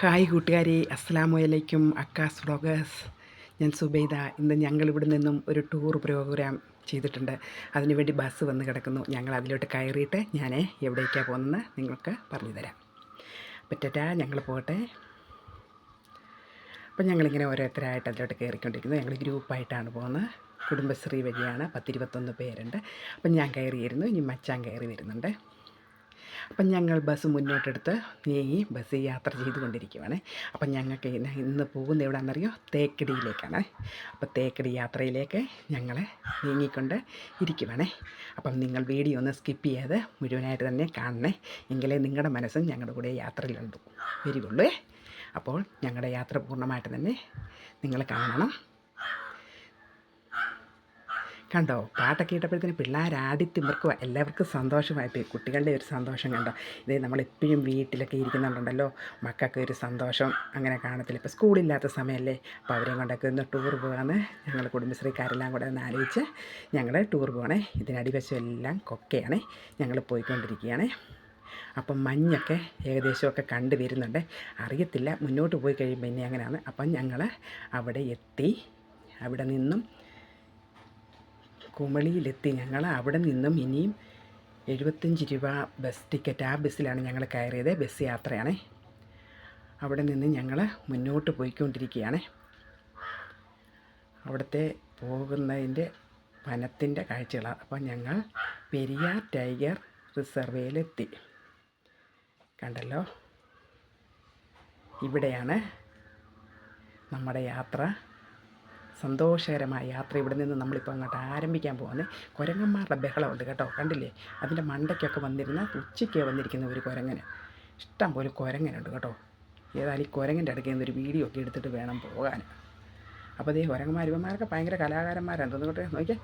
Hi കൂട്ടുകാരെ അസ്സാം വലൈക്കും അക്കാസ് വ്ളോഗേഴ്സ് ഞാൻ സുബൈദ. ഇന്ന് ഞങ്ങൾ ഇവിടെ നിന്നും ഒരു ടൂർ പ്രോഗ്രാം ചെയ്തിട്ടുണ്ട്. അതിനുവേണ്ടി ബസ് വന്ന് കിടക്കുന്നു. ഞങ്ങൾ അതിലോട്ട് കയറിയിട്ട് ഞാൻ എവിടേക്കാണ് പോകുന്നതെന്ന് നിങ്ങൾക്ക് പറഞ്ഞു തരാം. പറ്ററ്റാ ഞങ്ങൾ പോകട്ടെ. അപ്പം ഞങ്ങളിങ്ങനെ ഓരോരുത്തരായിട്ട് അതിലോട്ട് കയറിക്കൊണ്ടിരിക്കുന്നു. ഞങ്ങൾ ഗ്രൂപ്പായിട്ടാണ് പോകുന്നത്. കുടുംബശ്രീ വഴിയാണ് പത്തിരുപത്തൊന്ന് പേരുണ്ട്. അപ്പം ഞാൻ കയറിയിരുന്നു. ഇനി മച്ചാൻ കയറി വരുന്നുണ്ട്. അപ്പം ഞങ്ങൾ ബസ് മുന്നോട്ടെടുത്ത് നീങ്ങി ബസ് യാത്ര ചെയ്തുകൊണ്ടിരിക്കുവാണ്. അപ്പം ഞങ്ങൾക്ക് ഇന്ന് പോകുന്ന എവിടെയാണെന്നറിയോ തേക്കടിയിലേക്കാണ്. അപ്പോൾ തേക്കടി യാത്രയിലേക്ക് ഞങ്ങൾ നീങ്ങിക്കൊണ്ട് ഇരിക്കുവാണേ. അപ്പം നിങ്ങൾ വീഡിയോ ഒന്ന് സ്കിപ്പ് ചെയ്യാതെ മുഴുവനായിട്ട് തന്നെ കാണണേ. എങ്കിലേ നിങ്ങളുടെ മനസ്സും ഞങ്ങളുടെ കൂടെ യാത്രയിലുണ്ട് വരികയുള്ളൂ. അപ്പോൾ ഞങ്ങളുടെ യാത്ര പൂർണമായിട്ട് തന്നെ നിങ്ങൾ കാണണം. കണ്ടോ? പാട്ടൊക്കെ ഇട്ടപ്പോഴത്തേന് പിള്ളേർ ആടിത്തിമിർക്കുക എല്ലാവർക്കും സന്തോഷമായിപ്പോയി കുട്ടികളുടെ ഒരു സന്തോഷം കണ്ടോ? ഇത് നമ്മളെപ്പോഴും വീട്ടിലൊക്കെ ഇരിക്കുന്നുണ്ടല്ലോ മക്കൾക്ക് ഒരു സന്തോഷം അങ്ങനെ കാണത്തില്ല. ഇപ്പോൾ സ്കൂളില്ലാത്ത സമയമല്ലേ അപ്പോൾ അവരെയും കൊണ്ടൊക്കെ ഒന്ന് ടൂർ പോകാമെന്ന് ഞങ്ങൾ കുടുംബശ്രീക്കാരെല്ലാം കൂടെ ഒന്ന് ആലോചിച്ച് ഞങ്ങൾ ടൂർ പോകണേ ഇതിനടിവശം എല്ലാം കൊക്കയാണ്. ഞങ്ങൾ പോയിക്കൊണ്ടിരിക്കുകയാണ്. അപ്പം മഞ്ഞൊക്കെ ഏകദേശമൊക്കെ കണ്ടു വരുന്നുണ്ട്. അറിയത്തില്ല മുന്നോട്ട് പോയി കഴിയുമ്പോൾ ഇനി അങ്ങനെയാണ് അപ്പം ഞങ്ങൾ അവിടെ എത്തി അവിടെ നിന്നും കുമളിയിലെത്തി. ഞങ്ങൾ അവിടെ നിന്നും ഇനിയും എഴുപത്തഞ്ച് രൂപ ബസ് ടിക്കറ്റ്. ആ ബസ്സിലാണ് ഞങ്ങൾ കയറിയത്. ബസ് യാത്രയാണ്. അവിടെ നിന്ന് ഞങ്ങൾ മുന്നോട്ട് പോയിക്കൊണ്ടിരിക്കുകയാണ്. അവിടുത്തെ പോകുന്നതിന്റെ വനത്തിന്റെ കാഴ്ചകളാണ് അപ്പോൾ ഞങ്ങൾ പെരിയാർ ടൈഗർ റിസർവേയിലെത്തി കണ്ടല്ലോ? ഇവിടെയാണ് നമ്മുടെ യാത്ര. സന്തോഷകരമായ യാത്ര ഇവിടെ നിന്ന് നമ്മളിപ്പോൾ അങ്ങോട്ട് ആരംഭിക്കാൻ പോകുന്നത് കുരങ്ങന്മാരുടെ ബഹളമുണ്ട് കേട്ടോ കണ്ടില്ലേ? അതിന്റെ മണ്ടയ്ക്കൊക്കെ വന്നിരുന്ന ഉച്ചയ്ക്ക് വന്നിരിക്കുന്ന ഒരു കുരങ്ങന്. ഇഷ്ടം പോലെ കുരങ്ങനുണ്ട് കേട്ടോ. ഏതായാലും ഈ കുരങ്ങന്റെ അടുക്കൽ നിന്നൊരു വീഡിയോ ഒക്കെ എടുത്തിട്ട് വേണം പോകാൻ. അപ്പോൾ അതേ കുരങ്ങന്മാർ ഇവന്മാരൊക്കെ ഭയങ്കര കലാകാരന്മാരാണ് തോന്നുകട്ടെ നോക്കിയേ.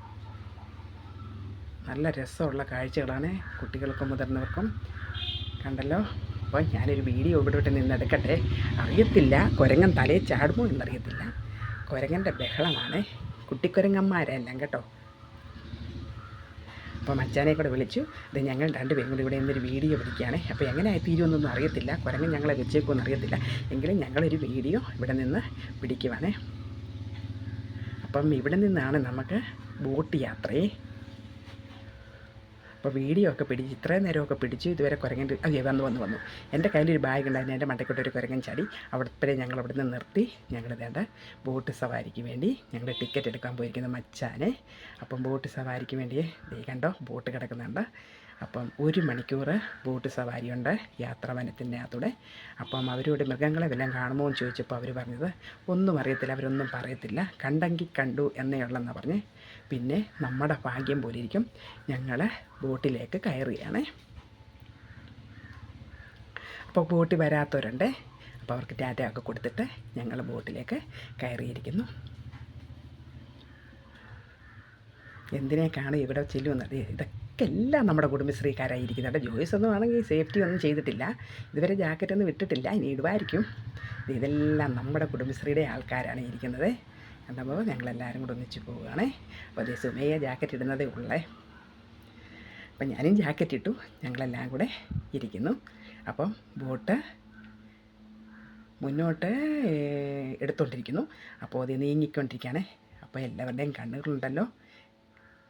നല്ല രസമുള്ള കാഴ്ചകളാണ് കുട്ടികൾക്കും മുതിർന്നവർക്കും. കണ്ടല്ലോ? അപ്പോൾ ഞാനൊരു വീഡിയോ ഇവിടെ വിട്ട് നിന്നെടുക്കട്ടെ അറിയത്തില്ല കുരങ്ങൻ തലയിൽ ചാടുമോ എന്നറിയത്തില്ല. കുരങ്ങന്റെ ബഹളമാണ്. കുട്ടിക്കുരങ്ങന്മാരെല്ലാം കേട്ടോ. അപ്പോൾ മച്ചാനെ കൂടെ വിളിച്ചു. ഇത് ഞങ്ങൾ രണ്ടുപേരും കൂടി ഇവിടെ നിന്നൊരു വീഡിയോ പിടിക്കുകയാണ്. അപ്പോൾ എങ്ങനെ തീരുമെന്നൊന്നും അറിയത്തില്ല. കുരങ്ങൻ ഞങ്ങളെ വെച്ചേക്കുമെന്ന് അറിയത്തില്ല. എങ്കിലും ഞങ്ങളൊരു വീഡിയോ ഇവിടെ നിന്ന് പിടിക്കുവാണ്. അപ്പം ഇവിടെ നിന്നാണ് നമുക്ക് ബോട്ട് യാത്രയെ അപ്പോൾ വീഡിയോ ഒക്കെ പിടിച്ച് ഇത്രയും നേരമൊക്കെ പിടിച്ചു ഇതുവരെ കുരങ്ങൻ അതെ വന്ന് വന്ന് വന്നു. എന്റെ കയ്യിലൊരു ബാഗ് ഉണ്ടായിരുന്നു. എന്റെ മണ്ടയ്ക്കോട്ട് ഒരു കുരങ്ങൻ ചാടി. അവിടെപ്പോഴേ ഞങ്ങൾ അവിടെ നിന്ന് നിർത്തി. ഞങ്ങൾ വേണ്ട ബോട്ട് സവാരിക്ക് വേണ്ടി ഞങ്ങൾ ടിക്കറ്റ് എടുക്കാൻ പോയിരിക്കുന്ന മച്ചാനെ. അപ്പം ബോട്ട് സവാരിക്ക് വേണ്ടി ദേ കണ്ടോ ബോട്ട് കിടക്കുന്നുണ്ട്. അപ്പം ഒരു മണിക്കൂർ ബോട്ട് സവാരിയുണ്ട് യാത്രാവനത്തിന്റെ അകത്തൂടെ. അപ്പം അവരോട് മൃഗങ്ങളെ വല്ലതും കാണുമോ എന്ന് ചോദിച്ചപ്പോൾ അവർ പറഞ്ഞത് ഒന്നും അറിയത്തില്ല അവരൊന്നും പറയത്തില്ല. കണ്ടെങ്കിൽ കണ്ടു എന്നേ ഉള്ളെന്നാണ് പറഞ്ഞ്. പിന്നെ നമ്മുടെ ഭാഗ്യം പോലെ ഇരിക്കും ഞങ്ങൾ ബോട്ടിലേക്ക് കയറുകയാണ് അപ്പോൾ ബോട്ടിൽ വരാത്തവരുണ്ട്. അപ്പോൾ അവർക്ക് ടാറ്റയൊക്കെ കൊടുത്തിട്ട് ഞങ്ങൾ ബോട്ടിലേക്ക് കയറിയിരിക്കുന്നു. എന്തിനേക്കാണ് ഇവിടെ ചെല്ലുമെന്നത് ഇതൊക്കെ എല്ലാം നമ്മുടെ കുടുംബശ്രീക്കാരായിരിക്കുന്നുണ്ട് ജോയിസ് ഒന്നും ആണെങ്കിൽ സേഫ്റ്റി ഒന്നും ചെയ്തിട്ടില്ല. ഇതുവരെ ജാക്കറ്റ് ഒന്നും വിട്ടിട്ടില്ല ഇനി ഇടുമായിരിക്കും ഇതെല്ലാം നമ്മുടെ കുടുംബശ്രീയുടെ ആൾക്കാരാണ് ഇരിക്കുന്നത്. കണ്ടപ്പോൾ ഞങ്ങളെല്ലാവരും കൂടെ ഒന്നിച്ച് പോവുകയാണേ. അപ്പോൾ അതേ സുമയ ജാക്കറ്റ് ഇടുന്നതേ ഉള്ളേ. അപ്പം ഞാനും ജാക്കറ്റ് ഇട്ടു. ഞങ്ങളെല്ലാം കൂടെ ഇരിക്കുന്നു. അപ്പം ബോട്ട് മുന്നോട്ട് എടുത്തുകൊണ്ടിരിക്കുന്നു അപ്പോൾ അത് നീങ്ങിക്കൊണ്ടിരിക്കുകയാണ്. അപ്പോൾ എല്ലാവരുടെയും കണ്ണുകളുണ്ടല്ലോ.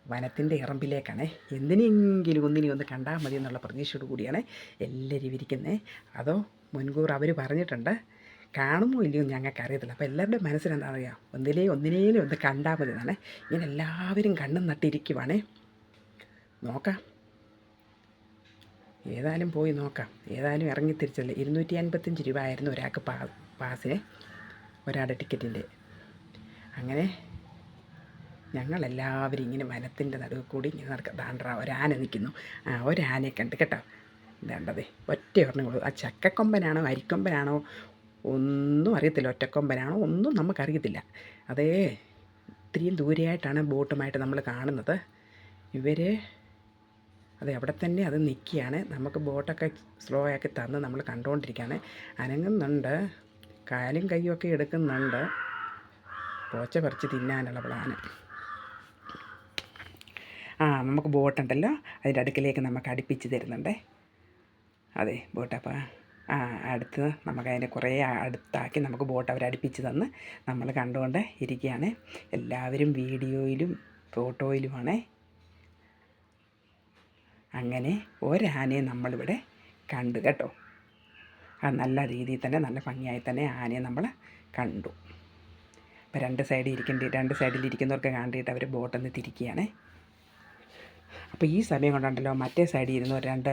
വനത്തിന്റെ ഇറമ്പിലേക്കാണ്. എന്തിനെങ്കിലും ഒന്നിനെ ഒന്ന് കണ്ടാൽ മതി എന്നുള്ള പ്രതീക്ഷയോട് കൂടിയാണ് എല്ലാവരും ഇരിക്കുന്നത്. അതോ മുൻകൂർ അവർ പറഞ്ഞിട്ടുണ്ട്. കാണുമോ ഇല്ലയോ ഞങ്ങൾക്ക് അറിയത്തില്ല. അപ്പോൾ എല്ലാവരുടെ മനസ്സിലെന്താ അറിയാം? ഒന്നിലേ ഒന്നിനേലും ഒന്ന് കണ്ടാൽ മതി എന്നാണ്. ഇങ്ങനെ എല്ലാവരും കണ്ണും നട്ടിരിക്കുവാണേ. നോക്കാം. ഏതായാലും പോയി നോക്കാം. ഏതായാലും ഇറങ്ങി തിരിച്ചല്ലേ? ഇരുന്നൂറ്റി അൻപത്തഞ്ച് രൂപ ആയിരുന്നു ഒരാൾക്ക് പാ പാസിന് ഒരാളുടെ ടിക്കറ്റിന്റെ. അങ്ങനെ ഞങ്ങളെല്ലാവരും ഇങ്ങനെ വനത്തിന്റെ നടുവ് കൂടി ഇങ്ങനെ നടക്കുക ദാണ്ട്ര ഒരാന നിൽക്കുന്നു. ആ ഒരാനയെ കണ്ട് കേട്ടോ. ഇതാണ്ടതേ ഒറ്റ ഒരെണ്ണം ആ ചക്കക്കൊമ്പനാണോ അരിക്കൊമ്പനാണോ ഒന്നും അറിയത്തില്ല. ഒറ്റക്കൊമ്പനാണോ? ഒന്നും നമുക്കറിയത്തില്ല. അതേ ഇത്രയും ദൂരെയായിട്ടാണ് ബോട്ടുമായിട്ട് നമ്മൾ കാണുന്നത്. ഇവർ അതെ അവിടെ തന്നെ അത് നിൽക്കുകയാണ് നമുക്ക് ബോട്ടൊക്കെ സ്ലോ ആക്കി തന്ന് നമ്മൾ കണ്ടുകൊണ്ടിരിക്കുകയാണ് അനങ്ങുന്നുണ്ട്. കാലും കൈയൊക്കെ എടുക്കുന്നുണ്ട്. പോച്ച പറിച്ച് തിന്നാനുള്ള പ്ലാന്. ആ നമുക്ക് ബോട്ടുണ്ടല്ലോ. അതിന്റെ അടുക്കിലേക്ക് നമുക്ക് അടുപ്പിച്ച് തരുന്നുണ്ടേ. അതെ ബോട്ടപ്പാ. അടുത്ത് നമുക്കതിനെ കുറേ അടുത്താക്കി നമുക്ക് ബോട്ട് അവരടുപ്പിച്ച് തന്ന് നമ്മൾ കണ്ടുകൊണ്ട് ഇരിക്കുകയാണ്. എല്ലാവരും വീഡിയോയിലും ഫോട്ടോയിലുമാണ്. അങ്ങനെ ഒരാനയെ നമ്മളിവിടെ കണ്ടു കേട്ടോ. ആ നല്ല രീതിയിൽ തന്നെ നല്ല ഭംഗിയായി തന്നെ ആനയെ നമ്മൾ കണ്ടു. അപ്പോൾ രണ്ട് സൈഡിൽ ഇരിക്കേണ്ടി രണ്ട് സൈഡിൽ ഇരിക്കുന്നവർക്ക് കണ്ടിട്ട് അവർ ബോട്ടിൽ നിന്ന് തിരിക്കുകയാണ്. അപ്പോൾ ഈ സമയം കൊണ്ടുണ്ടല്ലോ മറ്റേ സൈഡിൽ ഇരുന്ന് രണ്ട്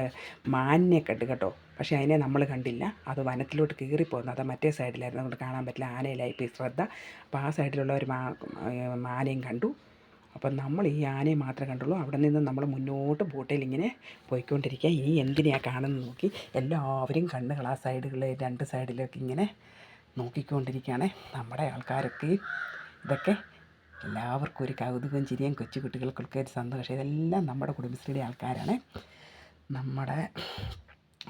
മാനിനെ കണ്ടു കേട്ടോ. പക്ഷേ അതിനെ നമ്മൾ കണ്ടില്ല. അത് വനത്തിലോട്ട് കയറിപ്പോകുന്നു അത് മറ്റേ സൈഡിലായിരുന്നു അതുകൊണ്ട് കാണാൻ പറ്റില്ല. ആനയിലായി പോയി ശ്രദ്ധ. അപ്പോൾ ആ സൈഡിലുള്ള ഒരു മാനയും കണ്ടു. അപ്പം നമ്മൾ ഈ ആനയെ മാത്രമേ കണ്ടുള്ളൂ. അവിടെ നിന്ന് നമ്മൾ മുന്നോട്ട് ബോട്ടിൽ ഇങ്ങനെ പോയിക്കൊണ്ടിരിക്കുക. ഇനി എന്തിനെയാണ് കാണുന്നത് നോക്കി. എല്ലാവരും കണ്ണുകൾ ആ സൈഡുകളിൽ രണ്ട് സൈഡിലൊക്കെ ഇങ്ങനെ നോക്കിക്കൊണ്ടിരിക്കുകയാണ്. നമ്മുടെ ആൾക്കാരൊക്കെ ഇതൊക്കെ എല്ലാവർക്കും ഒരു കൗതുകം ചിരിയും കൊച്ചു കുട്ടികൾക്കൊക്കെ ഒരു സന്തോഷം. ഇതെല്ലാം നമ്മുടെ കുടുംബശ്രീയുടെ ആൾക്കാരാണ്. നമ്മുടെ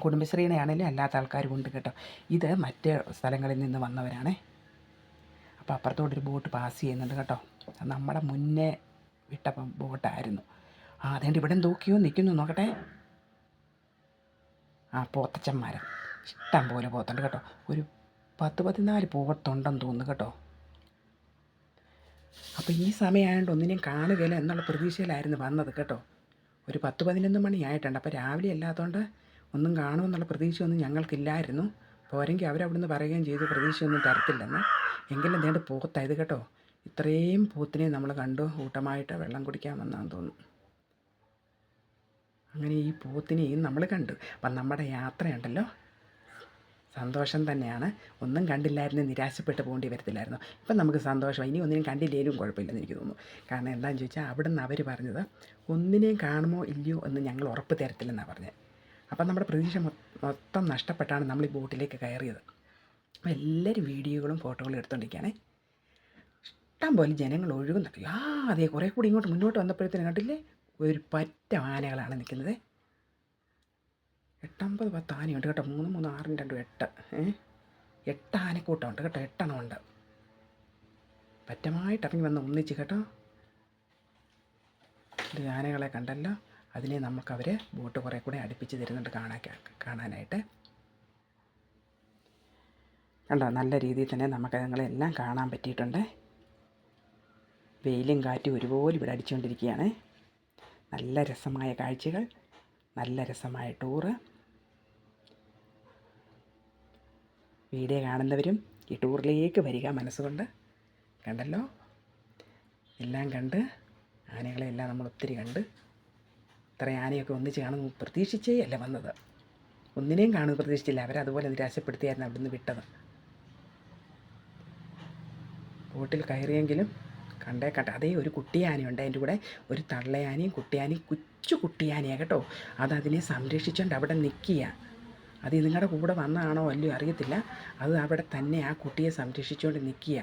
കുടുംബശ്രീനെ ആണെങ്കിലും അല്ലാത്ത ആൾക്കാരും ഉണ്ട് കേട്ടോ. ഇത് മറ്റ് സ്ഥലങ്ങളിൽ നിന്ന് വന്നവരാണ്. അപ്പോൾ അപ്പുറത്തോട്ടൊരു ബോട്ട് പാസ് ചെയ്യുന്നുണ്ട് കേട്ടോ. നമ്മുടെ മുന്നേ വിട്ട ബോട്ടായിരുന്നു. ആ അതുകൊണ്ട് ഇവിടെ നോക്കിയോ നിൽക്കുന്നു നോക്കട്ടെ. ആ പോത്തച്ചന്മാരെ ഇഷ്ടം പോലെ പോത്തുണ്ട് കേട്ടോ. ഒരു പത്ത് പതിനാല് പോത്തുണ്ടെന്ന് തോന്നുന്നു കേട്ടോ. അപ്പോൾ ഈ സമയമായതുകൊണ്ട് ഒന്നിനെയും കാണുകയില്ല എന്നുള്ള പ്രതീക്ഷയിലായിരുന്നു വന്നത് കേട്ടോ. ഒരു പത്ത് പതിനൊന്ന് മണിയായിട്ടുണ്ട് അപ്പോൾ രാവിലെ അല്ലാത്തതുകൊണ്ട് ഒന്നും കാണുമെന്നുള്ള പ്രതീക്ഷയൊന്നും ഞങ്ങൾക്കില്ലായിരുന്നു. പോരെങ്കിൽ അവരവിടുന്ന് പറയുകയും ചെയ്തു. പ്രതീക്ഷയൊന്നും തരത്തില്ലെന്ന്. എങ്കിലും നേട് പോത്തായത് കേട്ടോ. ഇത്രയും പോത്തിനെ നമ്മൾ കണ്ടു. കൂട്ടമായിട്ട് വെള്ളം കുടിക്കാൻ വന്നാന്ന് തോന്നുന്നു. അങ്ങനെ ഈ പോത്തിനെയും നമ്മൾ കണ്ടു. അപ്പം നമ്മുടെ യാത്രയുണ്ടല്ലോ. സന്തോഷം തന്നെയാണ്. ഒന്നും കണ്ടില്ലായിരുന്നു നിരാശപ്പെട്ട് പോകേണ്ടി വരത്തില്ലായിരുന്നു. ഇപ്പം നമുക്ക് സന്തോഷം ഇനി ഒന്നിനും കണ്ടില്ലേലും കുഴപ്പമില്ലെന്ന് എനിക്ക് തോന്നുന്നു. കാരണം എന്താണെന്ന് ചോദിച്ചാൽ അവിടെ നിന്ന് അവർ പറഞ്ഞത് ഒന്നിനെയും കാണുമോ ഇല്ലയോ എന്ന് ഞങ്ങൾ ഉറപ്പ് തരത്തില്ലെന്നാണ് പറഞ്ഞത്. അപ്പം നമ്മുടെ പ്രതീക്ഷ മൊത്തം നഷ്ടപ്പെട്ടാണ് നമ്മൾ ഈ ബോട്ടിലേക്ക് കയറിയത്. അപ്പോൾ എല്ലാവരും വീഡിയോകളും ഫോട്ടോകളും എടുത്തുകൊണ്ടിരിക്കുകയാണേ ഇഷ്ടം പോലെ ജനങ്ങൾ ഒഴുകുന്നുണ്ട്. ആ അതെ കുറേ കൂടി ഇങ്ങോട്ട് മുന്നോട്ട് വന്നപ്പോഴത്തേനും കണ്ടില്ലേ? ഒരു പറ്റ ആനകളാണ് നിൽക്കുന്നത്. എട്ടമ്പത് പത്ത് ആനയുണ്ട് കേട്ടോ. മൂന്ന് മൂന്ന് ആറും രണ്ടും എട്ട്. എട്ട് ആനക്കൂട്ടമുണ്ട് കേട്ടോ. എട്ടെണ്ണം ഉണ്ട്. പറ്റമായിട്ട് ഇറങ്ങി വന്ന് ഒന്നിച്ച് കേട്ടോ. ഇത് ആനകളെ കണ്ടല്ലോ. അതിനെ നമുക്കവർ ബോട്ട് കുറേ കൂടെ അടുപ്പിച്ച് തരുന്നുണ്ട് കാണാൻ കാണാനായിട്ട്. കണ്ടോ? നല്ല രീതിയിൽ തന്നെ നമുക്ക് അതുങ്ങളെല്ലാം കാണാൻ പറ്റിയിട്ടുണ്ട്. വെയിലും കാറ്റും ഒരുപോലെ ഇവിടെ അടിച്ചുകൊണ്ടിരിക്കുകയാണ്. നല്ല രസമായ കാഴ്ചകൾ. നല്ല രസമായ ടൂറ്. വീഡിയോ കാണുന്നവരും ഈ ടൂറിലേക്ക് വരിക മനസ്സുകൊണ്ട്. കണ്ടല്ലോ? എല്ലാം കണ്ട് ആനകളെ എല്ലാം നമ്മൾ ഒത്തിരി കണ്ട് ഇത്ര ആനയൊക്കെ ഒന്നിച്ച് കാണുന്നു. പ്രതീക്ഷിച്ചേ അല്ല വന്നത്. ഒന്നിനെയും കാണുന്നു പ്രതീക്ഷിച്ചില്ല. അവരതുപോലെ നിരാശപ്പെടുത്തിയായിരുന്നു അവിടുന്ന് വിട്ടത്. ബോട്ടിൽ കയറിയെങ്കിലും കണ്ടേ കണ്ട. അതേ ഒരു കുട്ടിയാനയുണ്ട്. അതിന്റെ കൂടെ ഒരു തള്ളയാനയും കുട്ടിയാനയും കൊച്ചു കുട്ടിയാനയാണ് കേട്ടോ. അതതിനെ സംരക്ഷിച്ചുകൊണ്ട് അവിടെ നിൽക്കുക അത് നിങ്ങളുടെ കൂടെ വന്നതാണോ അല്ലയോ അറിയത്തില്ല. അത് അവിടെ തന്നെ ആ കുട്ടിയെ സംരക്ഷിച്ചുകൊണ്ട് നിൽക്കുക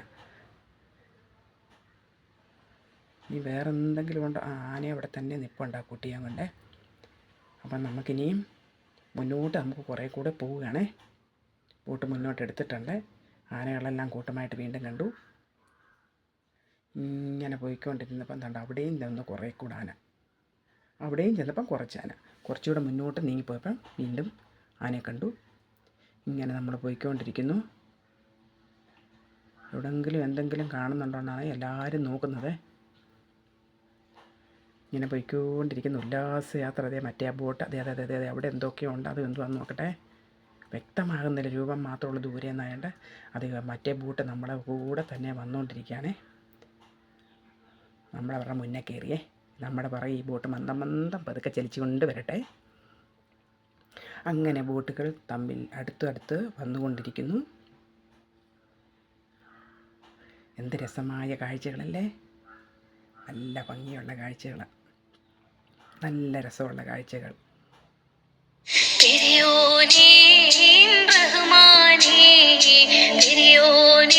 ഇനി വേറെ എന്തെങ്കിലും ഉണ്ടോ? ആ ആന അവിടെ തന്നെ നിൽപ്പുണ്ട് ആ കുട്ടിയെ കൊണ്ട്. അപ്പം നമുക്കിനിയും മുന്നോട്ട് നമുക്ക് കുറേ കൂടെ പോവുകയാണേ. ബോട്ട് മുന്നോട്ട് എടുത്തിട്ടുണ്ട്. ആനകളെല്ലാം കൂട്ടമായിട്ട് വീണ്ടും കണ്ടു. ഇങ്ങനെ പോയിക്കൊണ്ടിരുന്നപ്പം കണ്ട അവിടെയും ചെന്ന് കുറേ കൂടെ ആന. അവിടെയും ചെന്നപ്പം കുറച്ച് ആന. കുറച്ചുകൂടെ മുന്നോട്ട് നീങ്ങിപ്പോയപ്പം വീണ്ടും ആനയെ കണ്ടു. ഇങ്ങനെ നമ്മൾ പോയിക്കൊണ്ടിരിക്കുന്നു. എവിടെങ്കിലും എന്തെങ്കിലും കാണുന്നുണ്ടോന്നാണ് എല്ലാവരും നോക്കുന്നത്. ഇങ്ങനെ പോയിക്കൊണ്ടിരിക്കുന്നു. ഉല്ലാസയാത്ര. അതേ മറ്റേ ബോട്ട്. അതെ അതെ അതെ അതെ അവിടെ എന്തൊക്കെയോ ഉണ്ട്? അത് എന്തുവാന്ന് നോക്കട്ടെ. വ്യക്തമാകുന്നില്ല. രൂപം മാത്രമുള്ള ദൂരെ എന്നായണ്ട്. അത് മറ്റേ ബോട്ട് നമ്മുടെ കൂടെ തന്നെ വന്നുകൊണ്ടിരിക്കുകയാണേ നമ്മളവരുടെ മുന്നേ കയറിയേ. നമ്മുടെ പറ ഈ ബോട്ട് മന്ദം മന്ദം പതുക്കെ ചലിച്ചുകൊണ്ട് വരട്ടെ. അങ്ങനെ ബോട്ടുകൾ തമ്മിൽ അടുത്തടുത്ത് വന്നുകൊണ്ടിരിക്കുന്നു. എന്ത് രസമായ കാഴ്ചകളല്ലേ? നല്ല ഭംഗിയുള്ള കാഴ്ചകൾ നല്ല രസമുള്ള കാഴ്ചകൾ. പെരിയോനേ റഹ്മാനേ പെരിയോനേ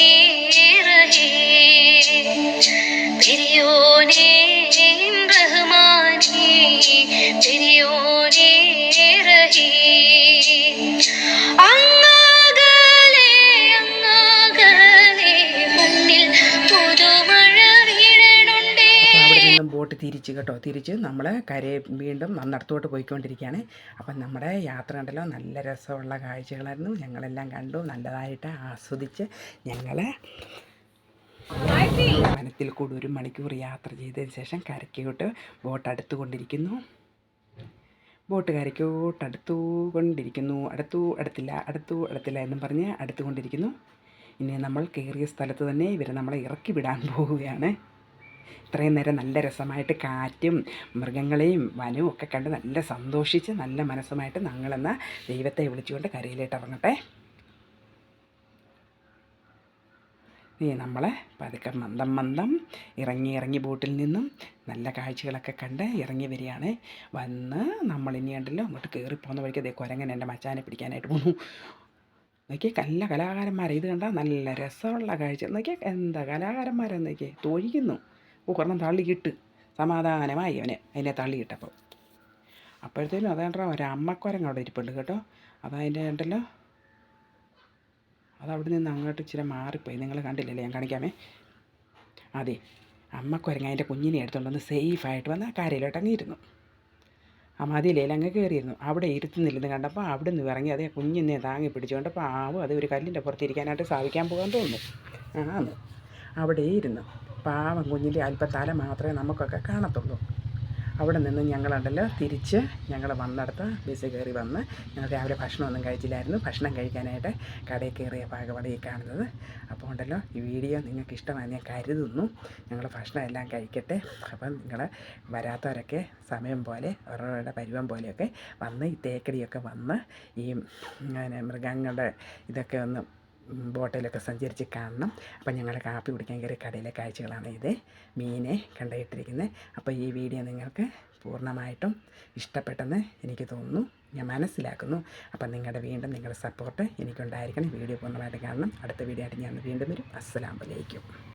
ബോട്ട് തിരിച്ച് കേട്ടോ. തിരിച്ച് നമ്മൾ കരയെ വീണ്ടും നന്നടത്തോട്ട് പോയിക്കൊണ്ടിരിക്കുകയാണ് അപ്പം നമ്മുടെ യാത്ര കണ്ടല്ലോ നല്ല രസമുള്ള കാഴ്ചകളായിരുന്നു. ഞങ്ങളെല്ലാം കണ്ടു നല്ലതായിട്ട് ആസ്വദിച്ച് ഞങ്ങൾ വനത്തിൽ കൂടി ഒരു മണിക്കൂർ യാത്ര ചെയ്തതിന് ശേഷം കരയ്ക്കോട്ട് ബോട്ട് അടുത്തുകൊണ്ടിരിക്കുന്നു ബോട്ട് കരയ്ക്കോട്ട് അടുത്തു കൊണ്ടിരിക്കുന്നു. അടുത്തു അടുത്തില്ല അടുത്തു അടുത്തില്ല എന്നും പറഞ്ഞ് അടുത്തുകൊണ്ടിരിക്കുന്നു ഇനി നമ്മൾ കയറിയ സ്ഥലത്ത് തന്നെ ഇവരെ നമ്മളെ ഇറക്കി വിടാൻ പോവുകയാണ്. ഇത്രയും നേരം നല്ല രസമായിട്ട് കാറ്റും മൃഗങ്ങളെയും വനവും ഒക്കെ കണ്ട് നല്ല സന്തോഷിച്ച് നല്ല മനസ്സുമായിട്ട് ഞങ്ങളെന്ന ദൈവത്തെ വിളിച്ചുകൊണ്ട് കരയിലേക്ക് ഇറങ്ങട്ടെ. നീ നമ്മളെ പതുക്കെ മന്ദം മന്ദം ഇറങ്ങി ഇറങ്ങി ബോട്ടിൽ നിന്നും നല്ല കാഴ്ചകളൊക്കെ കണ്ട് ഇറങ്ങി വരികയാണ്. വന്ന് നമ്മൾ ഇനി കണ്ടല്ലോ അങ്ങോട്ട് കയറി പോകുന്ന വഴിക്ക് അതേ കുരങ്ങൻ എന്റെ മച്ചാനെ പിടിക്കാനായിട്ട് പോന്നു. നോക്കിയേ നല്ല കലാകാരന്മാരെ. ഇത് കണ്ടാൽ നല്ല രസമുള്ള കാഴ്ച. നോക്കിയാൽ എന്താ കലാകാരന്മാരെന്ന് നോക്കിയേ തൊഴിക്കുന്നു ഒരെണ്ണം തള്ളിയിട്ട് സമാധാനമായി അവനെ അതിനെ തള്ളിയിട്ടപ്പോൾ അപ്പോഴത്തേനും അതേണ്ട ഒരു അമ്മക്കുരങ്ങ് അവിടെ ഇരിപ്പുണ്ട് കേട്ടോ. അതതിന്റെ ഉണ്ടല്ലോ. അതവിടെ നിന്ന് അങ്ങോട്ട് ഇച്ചിരി മാറിപ്പോയി. നിങ്ങൾ കണ്ടില്ലല്ലേ? ഞാൻ കാണിക്കാമേ. അതെ അമ്മക്കുരങ്ങ് അതിന്റെ കുഞ്ഞിനെ എടുത്തുകൊണ്ടൊന്ന് സേഫായിട്ട് വന്ന് ആ കരയിലോട്ട് അങ്ങ് ഇരുന്നു. ആ മതിയിലേൽ അങ്ങ് കയറിയിരുന്നു. അവിടെ ഇരുത്തുന്നില്ലെന്ന് കണ്ടപ്പോൾ അവിടെ നിന്ന് ഇറങ്ങി അതേ കുഞ്ഞിനെ താങ്ങി പിടിച്ചുകൊണ്ട് പാവം അത് ഒരു കല്ലിന്റെ പുറത്തിരിക്കാനായിട്ട് സാധിക്കാൻ പോകാൻ തോന്നുന്നു. ആന്ന്. അവിടെ ഇരുന്നു. പാവം കുഞ്ഞിന്റെ അല്പത്താല മാത്രമേ നമുക്കൊക്കെ കാണത്തുള്ളൂ. അവിടെ നിന്ന് ഞങ്ങളുണ്ടല്ലോ തിരിച്ച് ഞങ്ങൾ വന്നിടത്ത് ബസ് കയറി വന്ന് ഞങ്ങൾ രാവിലെ ഭക്ഷണമൊന്നും കഴിച്ചില്ലായിരുന്നു. ഭക്ഷണം കഴിക്കാനായിട്ട് കടയിൽ കയറിയ ഈ കാണുന്നത്. അപ്പോൾ ഉണ്ടല്ലോ ഈ വീഡിയോ നിങ്ങൾക്ക് ഇഷ്ടമായി ഞാൻ കരുതുന്നു. ഞങ്ങൾ ഭക്ഷണം എല്ലാം കഴിക്കട്ടെ. അപ്പം നിങ്ങൾ വരാത്തവരൊക്കെ സമയം പോലെ അവരുടെ പരുവം പോലെയൊക്കെ വന്ന് ഈ തേക്കടിയൊക്കെ വന്ന് ഈ മൃഗങ്ങളുടെ ഇതൊക്കെ ഒന്ന് ബോട്ടിലൊക്കെ സഞ്ചരിച്ച് കാണണം. അപ്പം ഞങ്ങളുടെ കാപ്പി കുടിക്കാൻ കയറിയ കടയിലെ കാഴ്ചകളാണ് ഇത്. മീനെ കണ്ടിട്ടിരിക്കുന്നത് അപ്പോൾ ഈ വീഡിയോ നിങ്ങൾക്ക് പൂർണമായിട്ടും ഇഷ്ടപ്പെട്ടെന്ന് എനിക്ക് തോന്നുന്നു. ഞാൻ മനസ്സിലാക്കുന്നു. അപ്പം നിങ്ങളുടെ വീണ്ടും നിങ്ങളുടെ സപ്പോർട്ട് എനിക്കുണ്ടായിരിക്കണം. വീഡിയോ പൂർണമായിട്ട് കാണണം. അടുത്ത വീഡിയോ ആയിട്ട് ഞാൻ വീണ്ടും വരും. അസ്സലാമലൈക്കും